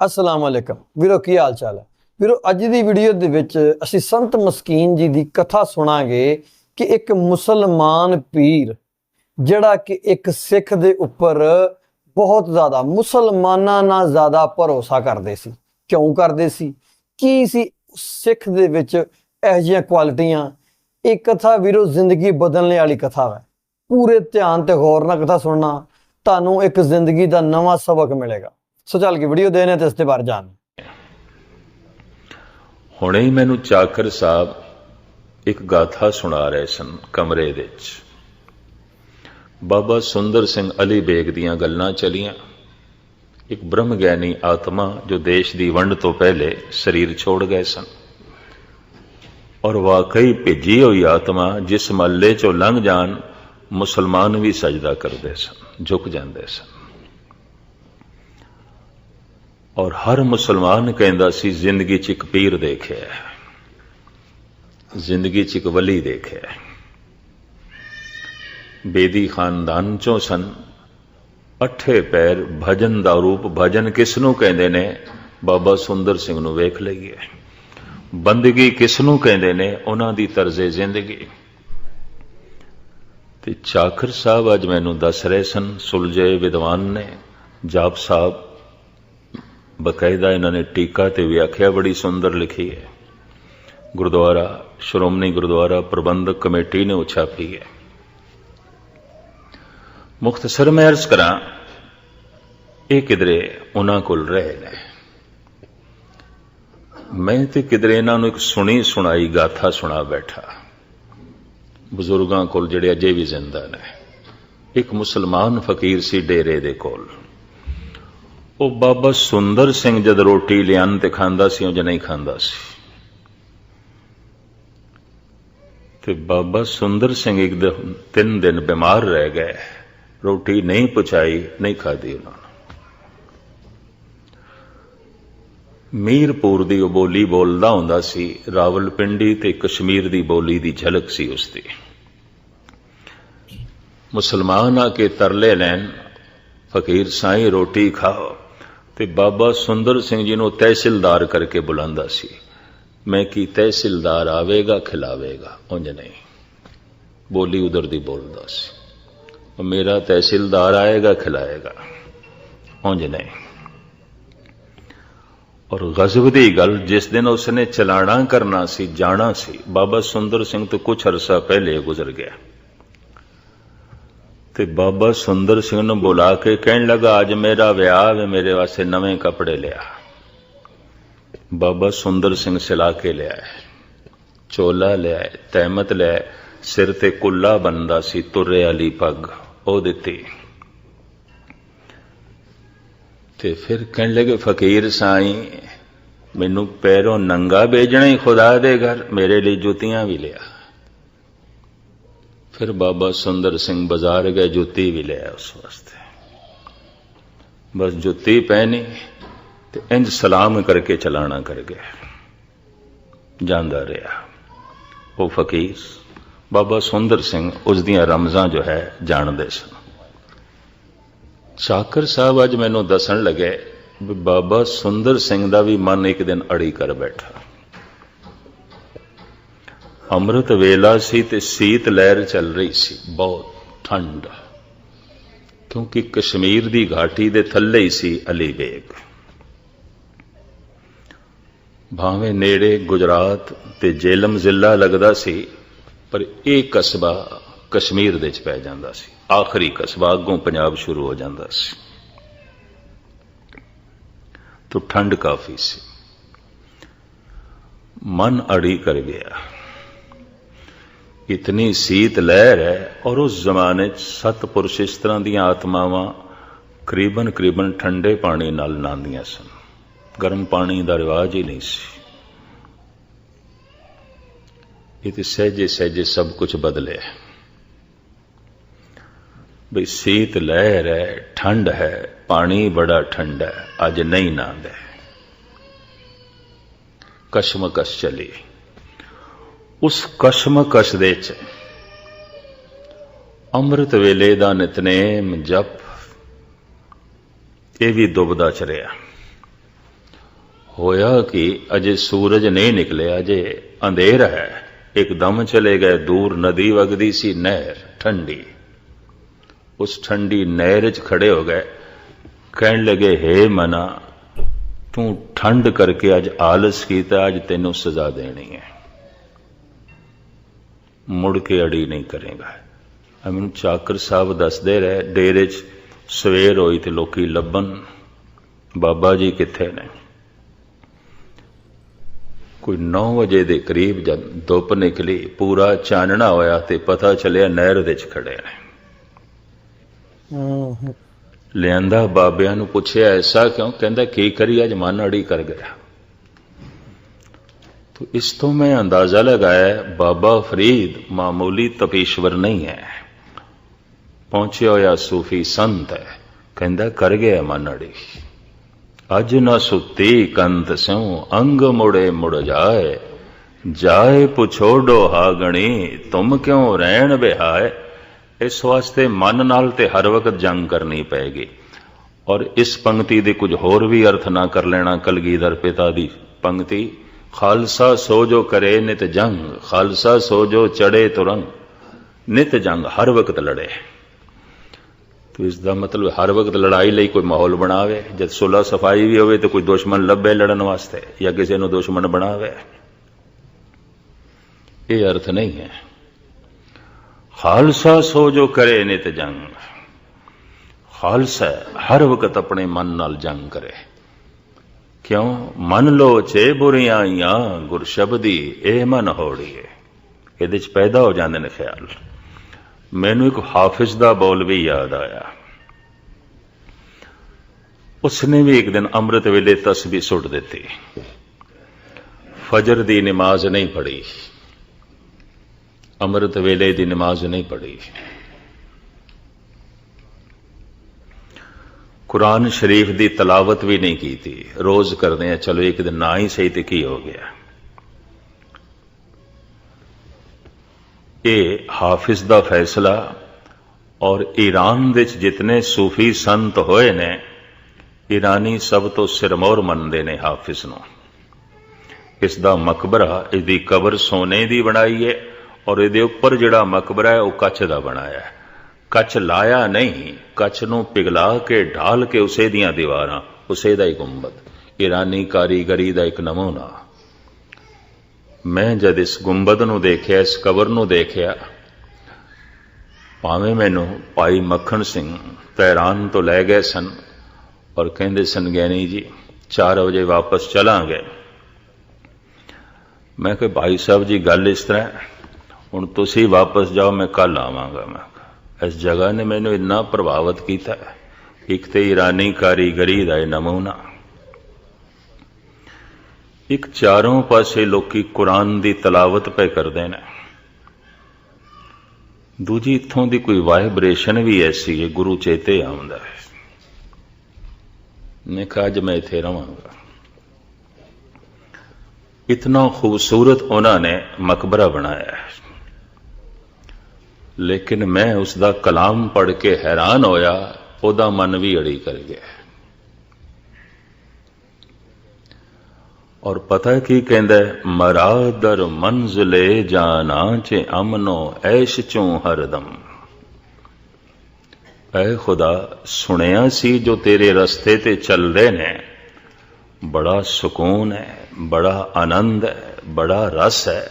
ਅਸਲਾਮ ਅਲੈਕਮ। ਵੀਰੋ, ਕੀ ਹਾਲ ਚਾਲ ਹੈ? ਵੀਰੋ, ਅੱਜ ਦੀ ਵੀਡੀਓ ਦੇ ਵਿੱਚ ਅਸੀਂ ਸੰਤ ਮਸਕੀਨ ਜੀ ਦੀ ਕਥਾ ਸੁਣਾਂਗੇ ਕਿ ਇੱਕ ਮੁਸਲਮਾਨ ਪੀਰ, ਜਿਹੜਾ ਕਿ ਇੱਕ ਸਿੱਖ ਦੇ ਉੱਪਰ ਬਹੁਤ ਜ਼ਿਆਦਾ, ਮੁਸਲਮਾਨਾਂ ਨਾਲ ਜ਼ਿਆਦਾ ਭਰੋਸਾ ਕਰਦੇ ਸੀ। ਕਿਉਂ ਕਰਦੇ ਸੀ? ਕੀ ਸੀ? ਸਿੱਖ ਦੇ ਵਿੱਚ ਇਹੋ ਜਿਹੀਆਂ ਕੁਆਲਿਟੀਆਂ? ਇਹ ਕਥਾ ਵੀਰੋ, ਜ਼ਿੰਦਗੀ ਬਦਲਣ ਵਾਲੀ ਕਥਾ ਹੈ। ਪੂਰੇ ਧਿਆਨ ਤੇ ਗੌਰ ਨਾਲ ਕਥਾ ਸੁਣਨਾ, ਤੁਹਾਨੂੰ ਇੱਕ ਜ਼ਿੰਦਗੀ ਦਾ ਨਵਾਂ ਸਬਕ ਮਿਲੇਗਾ। ਸੋ ਚੱਲ ਕੇ ਵੀਡੀਓ ਦੇਣੇ ਤੇ ਇਸ ਤੇ ਬਾਰੇ ਜਾਣ ਹੁਣੇ ਹੀ ਮੈਨੂੰ ਚਾਕਰ ਸਾਹਿਬ ਇੱਕ ਗਾਥਾ ਸੁਣਾ ਰਹੇ ਸਨ ਕਮਰੇ ਵਿੱਚ। ਬਾਬਾ ਸੁੰਦਰ ਸਿੰਘ ਅਲੀ ਬੇਗ ਦੀਆਂ ਗੱਲਾਂ ਚਲੀਆਂ। ਇੱਕ ਬ੍ਰਹਮ ਗਿਆਨੀ ਆਤਮਾ ਜੋ ਦੇਸ਼ ਦੀ ਵੰਡ ਤੋਂ ਪਹਿਲੇ ਸਰੀਰ ਛੋੜ ਗਏ ਸਨ। ਔਰ ਵਾਕਈ ਭੇਜੀ ਹੋਈ ਆਤਮਾ ਜਿਸ ਮਹੱਲੇ ਚੋਂ ਲੰਘ ਜਾਣ ਮੁਸਲਮਾਨ ਵੀ ਸਜਦਾ ਕਰਦੇ ਸਨ, ਝੁਕ ਜਾਂਦੇ ਸਨ। ਔਰ ਹਰ ਮੁਸਲਮਾਨ ਕਹਿੰਦਾ ਸੀ, ਜ਼ਿੰਦਗੀ 'ਚ ਇੱਕ ਪੀਰ ਦੇਖਿਆ ਜ਼ਿੰਦਗੀ 'ਚ ਇੱਕ ਵਲੀ ਦੇਖਿਆ ਬੇਦੀ ਖਾਨਦਾਨ ਚੋਂ ਸਨ। ਅੱਠੇ ਪੈਰ ਭਜਨ ਦਾ ਰੂਪ, ਭਜਨ ਕਿਸ ਨੂੰ ਕਹਿੰਦੇ ਨੇ? ਬਾਬਾ ਸੁੰਦਰ ਸਿੰਘ ਨੂੰ ਵੇਖ ਲਈਏ। ਬੰਦਗੀ ਕਿਸ ਨੂੰ ਕਹਿੰਦੇ ਨੇ? ਉਹਨਾਂ ਦੀ ਤਰਜ਼ੇ ਜ਼ਿੰਦਗੀ। ਤੇ ਚਾਕਰ ਸਾਹਿਬ ਅੱਜ ਮੈਨੂੰ ਦੱਸ ਰਹੇ ਸਨ, ਸੁਲਝੇ ਵਿਦਵਾਨ ਨੇ, ਜਾਪ ਸਾਹਿਬ ਬਕਾਇਦਾ ਇਹਨਾਂ ਨੇ ਟੀਕਾ ਤੇ ਵਿਆਖਿਆ ਬੜੀ ਸੁੰਦਰ ਲਿਖੀ ਹੈ। ਗੁਰਦੁਆਰਾ, ਸ਼੍ਰੋਮਣੀ ਗੁਰਦੁਆਰਾ ਪ੍ਰਬੰਧਕ ਕਮੇਟੀ ਨੇ ਉਹ ਛਾਪੀ ਹੈ। ਮੁਖਤਸਰ ਮੈਂ ਅਰਜ਼ ਕਰਾਂ, ਇਹ ਕਿਧਰੇ ਉਹਨਾਂ ਕੋਲ ਰਹੇ ਨੇ। ਮੈਂ ਤੇ ਕਿਧਰੇ ਇਹਨਾਂ ਨੂੰ ਇੱਕ ਸੁਣੀ ਸੁਣਾਈ ਗਾਥਾ ਸੁਣਾ ਬੈਠਾ। ਬਜ਼ੁਰਗਾਂ ਕੋਲ ਜਿਹੜੇ ਅਜੇ ਵੀ ਜ਼ਿੰਦਾ ਨੇ। ਇੱਕ ਮੁਸਲਮਾਨ ਫਕੀਰ ਸੀ ਡੇਰੇ ਦੇ ਕੋਲ। ਉਹ ਬਾਬਾ ਸੁੰਦਰ ਸਿੰਘ ਜਦ ਰੋਟੀ ਲਿਆਨ ਤੇ ਖਾਂਦਾ ਸੀ, ਉਹ ਜ ਨਹੀਂ ਖਾਂਦਾ ਸੀ। ਤੇ ਬਾਬਾ ਸੁੰਦਰ ਸਿੰਘ ਇੱਕ ਦਿਨ, ਤਿੰਨ ਦਿਨ ਬਿਮਾਰ ਰਹਿ ਗਏ। ਰੋਟੀ ਨਹੀਂ ਪਚਾਈ ਨਹੀਂ ਖਾਦੀ ਉਹਨਾਂ ਨੇ। ਮੀਰਪੁਰ ਦੀ ਉਹ ਬੋਲੀ ਬੋਲਦਾ ਹੁੰਦਾ ਸੀ, ਰਾਵਲਪਿੰਡੀ ਤੇ ਕਸ਼ਮੀਰ ਦੀ ਬੋਲੀ ਦੀ ਝਲਕ ਸੀ ਉਸ ਦੀ ਮੁਸਲਮਾਨ ਆ ਕੇ ਤਰਲੇ ਲੈਣ, ਫਕੀਰ ਸਾਈਂ ਰੋਟੀ ਖਾਓ। ਤੇ ਬਾਬਾ ਸੁੰਦਰ ਸਿੰਘ ਜੀ ਨੂੰ ਤਹਿਸੀਲਦਾਰ ਕਰਕੇ ਬੁਲਾਉਂਦਾ ਸੀ। ਮੈਂ ਕੀ ਤਹਿਸੀਲਦਾਰ ਆਵੇਗਾ, ਖਿਲਾਵੇਗਾ? ਉਂਝ ਨਹੀਂ। ਬੋਲੀ ਉਧਰ ਦੀ ਬੋਲਦਾ ਸੀ। ਮੇਰਾ ਤਹਿਸੀਲਦਾਰ ਆਏਗਾ, ਖਿਲਾਏਗਾ? ਉਂਝ ਨਹੀਂ। ਔਰ ਗਜ਼ਬ ਦੀ ਗੱਲ, ਜਿਸ ਦਿਨ ਉਸਨੇ ਚਲਾਣਾ ਕਰਨਾ ਸੀ, ਜਾਣਾ ਸੀ, ਬਾਬਾ ਸੁੰਦਰ ਸਿੰਘ ਤੋਂ ਕੁਝ ਅਰਸਾ ਪਹਿਲੇ ਗੁਜ਼ਰ ਗਿਆ। ਤੇ ਬਾਬਾ ਸੁੰਦਰ ਸਿੰਘ ਨੂੰ ਬੁਲਾ ਕੇ ਕਹਿਣ ਲੱਗਾ, ਅੱਜ ਮੇਰਾ ਵਿਆਹ ਹੈ ਮੇਰੇ ਵਾਸਤੇ ਨਵੇਂ ਕੱਪੜੇ ਲਿਆ। ਬਾਬਾ ਸੁੰਦਰ ਸਿੰਘ ਸਿਲਾ ਕੇ ਲਿਆ ਚੋਲਾ ਲਿਆ ਤਹਿਮਤ ਲਿਆ ਸਿਰ ਤੇ ਕੁੱਲਾ ਬੰਦਾ ਸੀ, ਤੁਰੇ ਵਾਲੀ ਪੱਗ ਉਹ ਦਿੱਤੀ। ਤੇ ਫਿਰ ਕਹਿਣ ਲੱਗੇ, ਫਕੀਰ ਸਾਈਂ, ਮੈਨੂੰ ਪੈਰੋਂ ਨੰਗਾ ਭੇਜਣਾ ਹੀ ਖੁਦਾ ਦੇ ਘਰ, ਮੇਰੇ ਲਈ ਜੁੱਤੀਆਂ ਵੀ ਲਿਆ। ਫਿਰ ਬਾਬਾ ਸੁੰਦਰ ਸਿੰਘ ਬਾਜ਼ਾਰ ਗਏ, ਜੁੱਤੀ ਵੀ ਲਿਆ ਉਸ ਵਾਸਤੇ। ਬਸ ਜੁੱਤੀ ਪਹਿਨੀ ਤੇ ਇੰਜ ਸਲਾਮ ਕਰਕੇ ਚਲਾਣਾ ਕਰ ਗਿਆ। ਜਾਂਦਾ ਰਿਹਾ। ਉਹ ਫਕੀਰ, ਬਾਬਾ ਸੁੰਦਰ ਸਿੰਘ ਉਸ ਦੀਆਂ ਰਮਜ਼ਾਂ ਜੋ ਹੈ ਜਾਣਦੇ ਸਨ। ਚਾਕਰ ਸਾਹਿਬ ਅੱਜ ਮੈਨੂੰ ਦੱਸਣ ਲੱਗੇ ਵੀ ਬਾਬਾ ਸੁੰਦਰ ਸਿੰਘ ਦਾ ਵੀ ਮਨ ਇੱਕ ਦਿਨ ਅੜੀ ਕਰ ਬੈਠਾ। ਅੰਮ੍ਰਿਤ ਵੇਲਾ ਸੀ ਤੇ ਸੀਤ ਲਹਿਰ ਚੱਲ ਰਹੀ ਸੀ, ਬਹੁਤ ਠੰਡ। ਕਿਉਂਕਿ ਕਸ਼ਮੀਰ ਦੀ ਘਾਟੀ ਦੇ ਥੱਲੇ ਹੀ ਸੀ ਅਲੀਬੇਗ ਭਾਵੇਂ ਨੇੜੇ ਗੁਜਰਾਤ ਤੇ ਜੇਲਮ ਜ਼ਿਲ੍ਹਾ ਲੱਗਦਾ ਸੀ, ਪਰ ਇਹ ਕਸਬਾ ਕਸ਼ਮੀਰ ਦੇ ਵਿੱਚ ਪੈ ਜਾਂਦਾ ਸੀ। ਆਖਰੀ ਕਸਬਾ ਅੱਗੋਂ ਪੰਜਾਬ ਸ਼ੁਰੂ ਹੋ ਜਾਂਦਾ ਸੀ। ਤੋਂ ਠੰਡ ਕਾਫੀ ਸੀ। ਮਨ ਅੜੀ ਕਰ ਗਿਆ। ਇਤਨੀ ਸੀਤ ਲਹਿਰ ਹੈ ਔਰ ਉਸ ਜ਼ਮਾਨੇ 'ਚ ਸਤਪੁਰਸ਼ ਇਸ ਤਰ੍ਹਾਂ ਦੀਆਂ ਆਤਮਾਵਾਂ ਕਰੀਬਨ ਕਰੀਬਨ ਠੰਡੇ ਪਾਣੀ ਨਾਲ ਨਾਂਦੀਆਂ ਸਨ। ਗਰਮ ਪਾਣੀ ਦਾ ਰਿਵਾਜ ਹੀ ਨਹੀਂ ਸੀ। ਇਹ ਤੇ ਸਹਿਜੇ ਸਹਿਜੇ ਸਭ ਕੁਝ ਬਦਲਿਆ ਬਈ ਸੀਤ ਲਹਿਰ ਹੈ, ਠੰਡ ਹੈ, ਪਾਣੀ ਬੜਾ ਠੰਡਾ ਹੈ, ਅੱਜ ਨਹੀਂ ਨਾਂਦਾ ਕਸ਼ਮਕਸ਼ ਚਲੀ। ਉਸ ਕਸ਼ਮਕਸ਼ ਦੇ ਚ ਅੰਮ੍ਰਿਤ ਵੇਲੇ ਦਾ ਨਿਤਨੇਮ ਜਪ, ਇਹ ਵੀ ਦੁਬਦਾ ਚ ਰਿਹਾ ਹੋਇਆ ਕਿ ਅਜੇ ਸੂਰਜ ਨਹੀਂ ਨਿਕਲਿਆ, ਅਜੇ ਅੰਧੇਰ ਹੈ। ਇੱਕਦਮ ਚਲੇ ਗਏ ਦੂਰ, ਨਦੀ ਵਗਦੀ ਸੀ, ਨਹਿਰ ਠੰਡੀ। ਉਸ ਠੰਡੀ ਨਹਿਰ 'ਚ ਖੜੇ ਹੋ ਗਏ। ਕਹਿਣ ਲੱਗੇ, ਹੇ ਮਨਾ, ਤੂੰ ਠੰਡ ਕਰਕੇ ਅੱਜ ਆਲਸ ਕੀਤਾ, ਅੱਜ ਤੈਨੂੰ ਸਜ਼ਾ ਦੇਣੀ ਹੈ। ਮੁੜ ਕੇ ਅੜੀ ਨਹੀਂ ਕਰੇਗਾ। ਆ ਮੈਨੂੰ ਚਾਕਰ ਸਾਹਿਬ ਦੱਸਦੇ ਰਹੇ ਡੇਰੇ 'ਚ ਸਵੇਰ ਹੋਈ ਤੇ ਲੋਕੀ ਲੱਭਣ ਬਾਬਾ ਜੀ ਕਿੱਥੇ ਨੇ? ਕੋਈ 9 ਵਜੇ ਦੇ ਕਰੀਬ ਜਦ ਧੁੱਪ ਨਿਕਲੀ ਪੂਰਾ ਚਾਨਣਾ ਹੋਇਆ ਤੇ ਪਤਾ ਚੱਲਿਆ ਨਹਿਰ ਦੇ 'ਚ ਖੜੇ ਨੇ। ਲਿਆਂਦਾ ਬਾਬਿਆਂ ਨੂੰ ਪੁੱਛਿਆ ਐਸਾ ਕਿਉਂ? ਕਹਿੰਦਾ ਕੀ ਕਰੀ ਅੱਜ ਮਨ ਅੜੀ ਕਰ ਗਿਆ। ਤੋ ਇਸ ਤੋਂ ਮੈਂ ਅੰਦਾਜ਼ਾ ਲਗਾਇਆ ਬਾਬਾ ਫਰੀਦ ਮਾਮੂਲੀ ਤਪੀਸ਼ਵਰ ਨਹੀਂ ਹੈ ਪਹੁੰਚਿਆ ਹੋਇਆ ਸੂਫੀ ਸੰਤ ਹੈ ਕਹਿੰਦਾ ਕਰ ਗਿਆ ਮਨ ਅੜੀ ਅਜ ਨ ਕੰਤ ਸਿਉ ਅੰਗ ਮੁੜੇ ਮੁੜ ਜਾਏ ਜਾਏ ਪੁਛੋ ਡੋਹਾਗਣੀ ਤੁਮ ਕਿਉਂ ਰਹਿਣ ਬਿਹਾਏ ਇਸ ਵਾਸਤੇ ਮਨ ਨਾਲ ਤੇ ਹਰ ਵਕਤ ਜੰਗ ਕਰਨੀ ਪਏਗੀ ਔਰ ਇਸ ਪੰਕਤੀ ਦੇ ਕੁਝ ਹੋਰ ਵੀ ਅਰਥ ਨਾ ਕਰ ਲੈਣਾ ਕਲਗੀਧਰ ਪਿਤਾ ਦੀ ਪੰਕਤੀ ਖਾਲਸਾ ਸੋ ਜੋ ਕਰੇ ਨਿਤ ਜੰਗ, ਖਾਲਸਾ ਸੋ ਜੋ ਚੜੇ ਤੁਰੰਗ, ਨਿਤ ਜੰਗ ਹਰ ਵਕਤ ਲੜੇ। ਤੋ ਇਸ ਦਾ ਮਤਲਬ ਹਰ ਵਕਤ ਲੜਾਈ ਲਈ ਕੋਈ ਮਾਹੌਲ ਬਣਾਵੇ, ਜਦ ਸੁਲਾ ਸਫ਼ਾਈ ਵੀ ਹੋਵੇ ਤਾਂ ਕੋਈ ਦੁਸ਼ਮਣ ਲੱਭੇ ਲੜਨ ਵਾਸਤੇ ਜਾਂ ਕਿਸੇ ਨੂੰ ਦੁਸ਼ਮਣ ਬਣਾਵੇ। ਇਹ ਅਰਥ ਨਹੀਂ ਹੈ। ਖਾਲਸਾ ਸੋ ਜੋ ਕਰੇ ਨਿਤ ਜੰਗ, ਖਾਲਸਾ ਹਰ ਵਕਤ ਆਪਣੇ ਮਨ ਨਾਲ ਜੰਗ ਕਰੇ। ਕਿਉਂ? ਮਨ ਲੋ ਚੇ ਬੁਰੀਆਂ ਆਈਆਂ, ਗੁਰ ਸ਼ਬਦੀ ਇਹ ਮਨ ਹੋੜੀਏ ਇਹਦੇ ਚ ਪੈਦਾ ਹੋ ਜਾਂਦੇ ਨੇ ਖਿਆਲ। ਮੈਨੂੰ ਇੱਕ ਹਾਫਿਜ਼ ਦਾ ਬੋਲ ਵੀ ਯਾਦ ਆਇਆ। ਉਸਨੇ ਵੀ ਇੱਕ ਦਿਨ ਅੰਮ੍ਰਿਤ ਵੇਲੇ ਤਸਬੀਹ ਸੁੱਟ ਦਿੱਤੀ। ਫਜਰ ਦੀ ਨਮਾਜ਼ ਨਹੀਂ ਪੜ੍ਹੀ। ਅੰਮ੍ਰਿਤ ਵੇਲੇ ਦੀ ਨਮਾਜ਼ ਨਹੀਂ ਪੜ੍ਹੀ। ਕੁਰਾਨ ਸ਼ਰੀਫ ਦੀ ਤਲਾਵਤ ਵੀ ਨਹੀਂ ਕੀਤੀ। ਰੋਜ਼ ਕਰਦੇ ਆ, ਚਲੋ ਇੱਕ ਦਿਨ ਨਾ ਹੀ ਸਹੀ ਤੇ ਕੀ ਹੋ ਗਿਆ? ਇਹ ਹਾਫਿਜ਼ ਦਾ ਫੈਸਲਾ ਔਰ ਈਰਾਨ ਵਿੱਚ ਜਿਤਨੇ ਸੂਫੀ ਸੰਤ ਹੋਏ ਨੇ, ਈਰਾਨੀ ਸਭ ਤੋਂ ਸਿਰਮੌਰ ਮੰਨਦੇ ਨੇ ਹਾਫਿਜ਼ ਨੂੰ। ਇਸ ਦਾ ਮਕਬਰਾ, ਇਸ ਦੀ ਕਬਰ ਸੋਨੇ ਦੀ ਬਣਾਈ ਹੈ ਔਰ ਇਹਦੇ ਉੱਪਰ ਜਿਹੜਾ ਮਕਬਰਾ ਹੈ, ਉਹ ਕੱਚ ਦਾ ਬਣਾਇਆ ਹੈ। ਕੱਚ ਲਾਇਆ ਨਹੀਂ ਕੱਚ ਨੂੰ ਪਿਘਲਾ ਕੇ ਢਾਲ ਕੇ ਉਸੇ ਦੀਆਂ ਦੀਵਾਰਾਂ, ਉਸੇ ਦਾ ਹੀ ਗੁੰਬਦ। ਈਰਾਨੀ ਕਾਰੀਗਰੀ ਦਾ ਇੱਕ ਨਮੂਨਾ। ਮੈਂ ਜਦ ਇਸ ਗੁੰਬਦ ਨੂੰ ਦੇਖਿਆ, ਇਸ ਕਬਰ ਨੂੰ ਦੇਖਿਆ, ਭਾਵੇਂ ਮੈਨੂੰ ਭਾਈ ਮੱਖਣ ਸਿੰਘ ਤਹਿਰਾਨ ਤੋਂ ਲੈ ਗਏ ਸਨ ਔਰ ਕਹਿੰਦੇ ਸਨ, ਗਿਆਨੀ ਜੀ 4 ਵਜੇ ਵਾਪਸ ਚਲਾਂਗੇ। ਮੈਂ ਕਿਹਾ, ਭਾਈ ਸਾਹਿਬ ਜੀ, ਗੱਲ ਇਸ ਤਰ੍ਹਾਂ ਹੁਣ ਤੁਸੀਂ ਵਾਪਸ ਜਾਓ, ਮੈਂ ਕੱਲ ਆਵਾਂਗਾ, ਮੈਂ ਇਸ ਜਗ੍ਹਾ ਨੇ ਮੈਨੂੰ ਇੰਨਾ ਪ੍ਰਭਾਵਿਤ ਕੀਤਾ ਇੱਕ ਤੇ ਈਰਾਨੀ ਕਾਰੀਗਰੀ ਦਾ ਇਹ ਨਮੂਨਾ। ਇੱਕ ਚਾਰੋਂ ਪਾਸੇ ਲੋਕੀ ਕੁਰਾਨ ਦੀ ਤਲਾਵਤ ਪੈ ਕਰਦੇ ਨੇ। ਦੂਜੀ ਇੱਥੋਂ ਦੀ ਕੋਈ ਵਾਈਬ੍ਰੇਸ਼ਨ ਵੀ ਐਸੀ ਹੈ, ਗੁਰੂ ਚੇਤੇ ਆਉਂਦਾ ਹੈ। ਮੈਂ ਕਿਹਾ, ਅੱਜ ਮੈਂ ਇੱਥੇ ਰਵਾਂਗਾ। ਇਤਨਾ ਖੂਬਸੂਰਤ ਉਹਨਾਂ ਨੇ ਮਕਬਰਾ ਬਣਾਇਆ ਹੈ। ਲੇਕਿਨ ਮੈਂ ਉਸ ਦਾ ਕਲਾਮ ਪੜ੍ਹ ਕੇ ਹੈਰਾਨ ਹੋਇਆ, ਉਹਦਾ ਮਨ ਵੀ ਅੜੀ ਕਰ ਗਿਆ। ਔਰ ਪਤਾ ਕੀ ਕਹਿੰਦਾ ਮਰਾਦਰ ਮਰਾ ਦਰ ਮੰਜ਼ਲੇ ਜਾਨਾ ਚ ਅਮਨੋ ਐਸ਼ ਚੋਂ ਹਰਦਮ ਐ ਖੁਦਾ, ਸੁਣਿਆ ਸੀ ਜੋ ਤੇਰੇ ਰਸਤੇ ਤੇ ਚੱਲ ਰਹੇ ਨੇ? ਬੜਾ ਸਕੂਨ ਹੈ, ਬੜਾ ਆਨੰਦ ਹੈ, ਬੜਾ ਰਸ ਹੈ।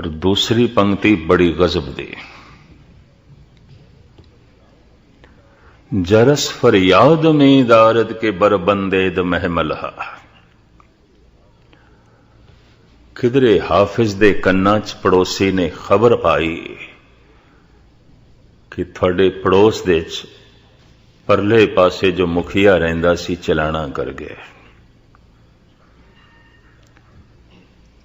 ਪਰ ਦੂਸਰੀ ਪੰਕਤੀ ਬੜੀ ਗਜ਼ਬ ਦੀ ਜਰਸ ਫਰਿਆਦ ਮੇਂ ਦਾਰਦ ਕੇ ਬਰਬੰਦੇ ਦ ਮਹਿਮਲਹਾ ਕਿਧਰੇ ਹਾਫਿਜ਼ ਦੇ ਕੰਨਾਂ 'ਚ ਪੜੋਸੀ ਨੇ ਖਬਰ ਪਾਈ ਕਿ ਤੁਹਾਡੇ ਪੜੋਸ ਦੇ 'ਚ ਪਰਲੇ ਪਾਸੇ ਜੋ ਮੁਖੀਆ ਰਹਿੰਦਾ ਸੀ ਚਲਾਣਾ ਕਰ ਗਿਆ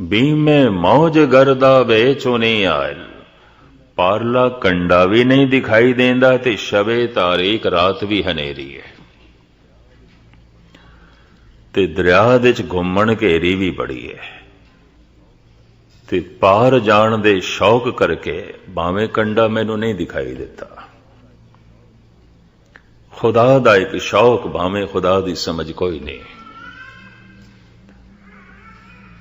ਬੀਮੇ ਮੌਜ ਗਰਦਾ ਵੇਚੋ ਨਹੀਂ ਆਇਲ। ਪਾਰਲਾ ਕੰਡਾ ਵੀ ਨਹੀਂ ਦਿਖਾਈ ਦਿੰਦਾ ਤੇ ਸ਼ਬੇ ਤਾਰੀਕ ਰਾਤ ਵੀ ਹਨੇਰੀ ਹੈ ਤੇ ਦਰਿਆ ਦੇ ਚ ਘੁੰਮਣ ਘੇਰੀ ਵੀ ਬੜੀ ਹੈ ਤੇ ਪਾਰ ਜਾਣ ਦੇ ਸ਼ੌਕ ਕਰਕੇ ਭਾਵੇਂ ਕੰਡਾ ਮੈਨੂੰ ਨਹੀਂ ਦਿਖਾਈ ਦਿੱਤਾ। ਖੁਦਾ ਦਾ ਇੱਕ ਸ਼ੌਕ ਭਾਵੇਂ ਖੁਦਾ ਦੀ ਸਮਝ ਕੋਈ ਨਹੀਂ।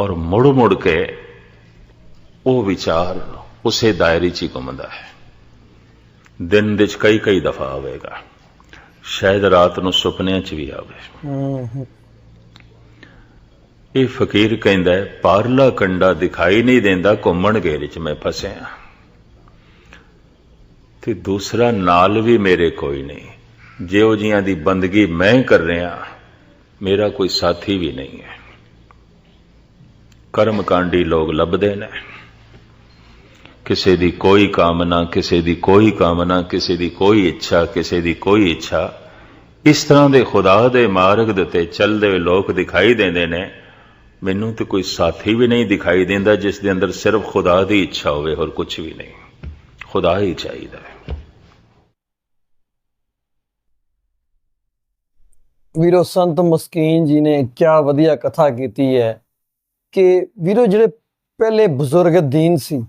ਔਰ ਮੁੜ ਮੁੜ ਕੇ ਉਹ ਵਿਚਾਰ ਉਸੇ ਦਾਇਰੇ 'ਚ ਹੀ ਘੁੰਮਦਾ ਹੈ। ਦਿਨ ਦੇ ਚ ਕਈ ਕਈ ਦਫਾ ਆਵੇਗਾ। ਸ਼ਾਇਦ ਰਾਤ ਨੂੰ ਸੁਪਨਿਆਂ ਚ ਵੀ ਆਵੇ। ਇਹ ਫਕੀਰ ਕਹਿੰਦਾ ਹੈ ਪਾਰਲਾ ਕੰਡਾ ਦਿਖਾਈ ਨਹੀਂ ਦਿੰਦਾ ਘੁੰਮਣ ਘੇਰੇ ਚ ਮੈਂ ਫਸਿਆ ਤੇ ਦੂਸਰਾ ਨਾਲ ਵੀ ਮੇਰੇ ਕੋਈ ਨਹੀਂ। ਜਿਉ ਜੀਆਂ ਦੀ ਬੰਦਗੀ ਮੈਂ ਕਰ ਰਿਹਾ ਮੇਰਾ ਕੋਈ ਸਾਥੀ ਵੀ ਨਹੀਂ ਹੈ। ਕਰਮਕਾਂਡੀ ਲੋਕ ਲੱਭਦੇ ਨੇ। ਕਿਸੇ ਦੀ ਕੋਈ ਕਾਮਨਾ, ਕਿਸੇ ਦੀ ਕੋਈ ਕਾਮਨਾ, ਕਿਸੇ ਦੀ ਕੋਈ ਇੱਛਾ, ਕਿਸੇ ਦੀ ਕੋਈ ਇੱਛਾ, ਇਸ ਤਰ੍ਹਾਂ ਦੇ ਖੁਦਾ ਦੇ ਮਾਰਗ ਦੇ ਉੱਤੇ ਚੱਲਦੇ ਹੋਏ ਲੋਕ ਦਿਖਾਈ ਦਿੰਦੇ ਨੇ। ਮੈਨੂੰ ਤੇ ਕੋਈ ਸਾਥੀ ਵੀ ਨਹੀਂ ਦਿਖਾਈ ਦਿੰਦਾ ਜਿਸ ਦੇ ਅੰਦਰ ਸਿਰਫ ਖੁਦਾ ਦੀ ਇੱਛਾ ਹੋਵੇ, ਹੋਰ ਕੁਝ ਵੀ ਨਹੀਂ। ਖੁਦਾ ਹੀ ਚਾਹੀਦਾ ਹੈ। ਵੀਰੋ, ਸੰਤ ਮਸਕੀਨ ਜੀ ਨੇ ਕਿਆ ਵਧੀਆ ਕਥਾ ਕੀਤੀ ਹੈ। ਕਿ ਵੀਰੋ, ਜਿਹੜੇ ਪਹਿਲੇ ਬਜ਼ੁਰਗ ਦੀਨ ਸੀ,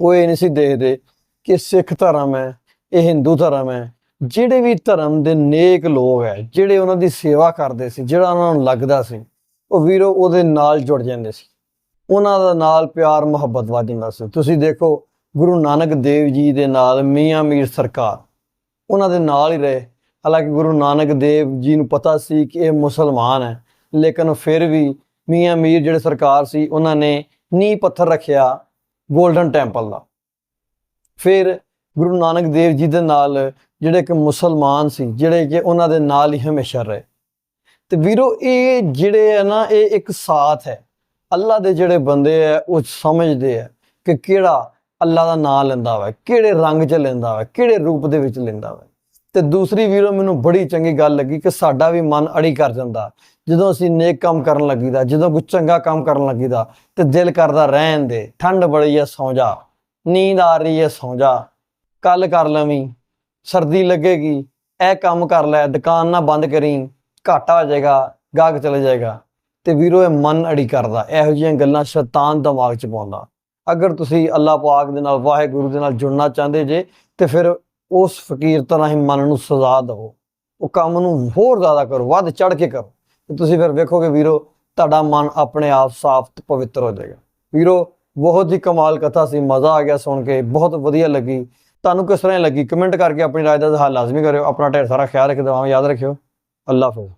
ਉਹ ਇਹ ਨਹੀਂ ਸੀ ਦੇਖਦੇ ਕਿ ਸਿੱਖ ਧਰਮ ਹੈ, ਇਹ ਹਿੰਦੂ ਧਰਮ ਹੈ। ਜਿਹੜੇ ਵੀ ਧਰਮ ਦੇ ਨੇਕ ਲੋਕ ਹੈ, ਜਿਹੜੇ ਉਹਨਾਂ ਦੀ ਸੇਵਾ ਕਰਦੇ ਸੀ, ਜਿਹੜਾ ਉਹਨਾਂ ਨੂੰ ਲੱਗਦਾ ਸੀ, ਉਹ ਵੀਰੋ ਉਹਦੇ ਨਾਲ ਜੁੜ ਜਾਂਦੇ ਸੀ। ਉਹਨਾਂ ਦਾ ਨਾਲ ਪਿਆਰ, ਮੁਹੱਬਤ ਵੱਧ ਜਾਂਦਾ ਸੀ। ਤੁਸੀਂ ਦੇਖੋ, ਗੁਰੂ ਨਾਨਕ ਦੇਵ ਜੀ ਦੇ ਨਾਲ ਮੀਆਂ ਮੀਰ ਸਰਕਾਰ, ਉਹਨਾਂ ਦੇ ਨਾਲ ਹੀ ਰਹੇ। ਹਾਲਾਂਕਿ ਗੁਰੂ ਨਾਨਕ ਦੇਵ ਜੀ ਨੂੰ ਪਤਾ ਸੀ ਕਿ ਇਹ ਮੁਸਲਮਾਨ ਹੈ, ਲੇਕਿਨ ਫਿਰ ਵੀ ਮੀਆਂ ਮੀਰ ਜਿਹੜੇ ਸਰਕਾਰ ਸੀ, ਉਹਨਾਂ ਨੇ ਨੀਂਹ ਪੱਥਰ ਰੱਖਿਆ 골ਡਨ ਟੈਂਪਲ ਦਾ। ਫਿਰ ਗੁਰੂ ਨਾਨਕ ਦੇਵ ਜੀ ਦੇ ਨਾਲ ਜਿਹੜੇ ਇੱਕ ਮੁਸਲਮਾਨ ਸੀ, ਜਿਹੜੇ ਕਿ ਉਹਨਾਂ ਦੇ ਨਾਲ ਹੀ ਹਮੇਸ਼ਾ ਰਹੇ। ਤੇ ਵੀਰੋ, ਇਹ ਜਿਹੜੇ ਹੈ ਨਾ, ਇਹ ਇੱਕ ਸਾਥ ਹੈ। ਅੱਲਾ ਦੇ ਜਿਹੜੇ ਬੰਦੇ ਆ, ਉਹ ਸਮਝਦੇ ਆ ਕਿ ਕਿਹੜਾ ਅੱਲਾ ਦਾ ਨਾਮ ਲੈਂਦਾ ਵਾ, ਕਿਹੜੇ ਰੰਗ 'ਚ ਲੈਂਦਾ ਵਾ, ਕਿਹੜੇ ਰੂਪ ਦੇ ਵਿੱਚ ਲੈਂਦਾ ਵਾ। ਤੇ ਦੂਸਰੀ ਵੀਰੋ ਮੈਨੂੰ ਬੜੀ ਚੰਗੀ ਗੱਲ ਲੱਗੀ ਕਿ ਸਾਡਾ ਵੀ ਮਨ ਅੜੀ ਕਰ ਜਾਂਦਾ। ਜਦੋਂ ਅਸੀਂ ਨੇਕ ਕੰਮ ਕਰਨ ਲੱਗੀਦਾ, ਜਦੋਂ ਕੋਈ ਚੰਗਾ ਕੰਮ ਕਰਨ ਲੱਗੀਦਾ, ਤੇ ਦਿਲ ਕਰਦਾ ਰਹਿਣ ਦੇ। ਠੰਡ ਬੜੀ ਐ ਸੌਂ ਜਾ। ਨੀਂਦ ਆ ਰਹੀ ਐ ਸੌਂ ਜਾ। ਕੱਲ ਕਰ ਲਵੀਂ। ਸਰਦੀ ਲੱਗੇਗੀ। ਇਹ ਕੰਮ ਕਰ ਲੈ, ਦੁਕਾਨ ਨਾ ਬੰਦ ਕਰੀ। ਘਾਟਾ ਹੋ ਜਾਏਗਾ, ਗਾਹਕ ਚਲੇ ਜਾਏਗਾ। ਤੇ ਵੀਰੋ, ਇਹ ਮਨ ਅੜੀ ਕਰਦਾ। ਇਹੋ ਜਿਹੀਆਂ ਗੱਲਾਂ ਸ਼ੈਤਾਨ ਦਿਮਾਗ 'ਚ ਪਾਉਂਦਾ। ਅਗਰ ਤੁਸੀਂ ਅੱਲਾਹ ਪਾਕ ਦੇ ਨਾਲ, ਵਾਹਿਗੁਰੂ ਦੇ ਨਾਲ ਜੁੜਨਾ ਚਾਹੁੰਦੇ ਜੇ, ਤੇ ਫਿਰ ਉਸ ਫਕੀਰ ਤਰ੍ਹਾਂ ਹੀ ਮਨ ਨੂੰ ਸਜ਼ਾ ਦਿਓ ਉਹ ਕੰਮ ਨੂੰ ਹੋਰ ਜ਼ਿਆਦਾ ਕਰੋ, ਵੱਧ ਚੜ ਕੇ ਕਰੋ। ਤੇ ਤੁਸੀਂ ਫਿਰ ਵੇਖੋਗੇ ਵੀਰੋ, ਤੁਹਾਡਾ ਮਨ ਆਪਣੇ ਆਪ ਸਾਫ਼ ਤੇ ਪਵਿੱਤਰ ਹੋ ਜਾਏਗਾ। ਵੀਰੋ, ਬਹੁਤ ਹੀ ਕਮਾਲ ਕਥਾ ਸੀ, ਮਜ਼ਾ ਆ ਗਿਆ ਸੁਣ ਕੇ, ਬਹੁਤ ਵਧੀਆ ਲੱਗੀ। ਤੁਹਾਨੂੰ ਕਿਸ ਤਰ੍ਹਾਂ ਲੱਗੀ? ਕਮੈਂਟ ਕਰਕੇ ਆਪਣੀ ਰਾਏ ਦਾ ਹਾਲ ਲਾਜ਼ਮੀ ਕਰਿਓ, ਆਪਣਾ ਢੇਰ ਸਾਰਾ ਖਿਆਲ ਰੱਖਿਓ ਦੁਆਵਾਂ ਯਾਦ ਰੱਖਿਓ। ਅੱਲਾ ਹਾਫਿਜ਼।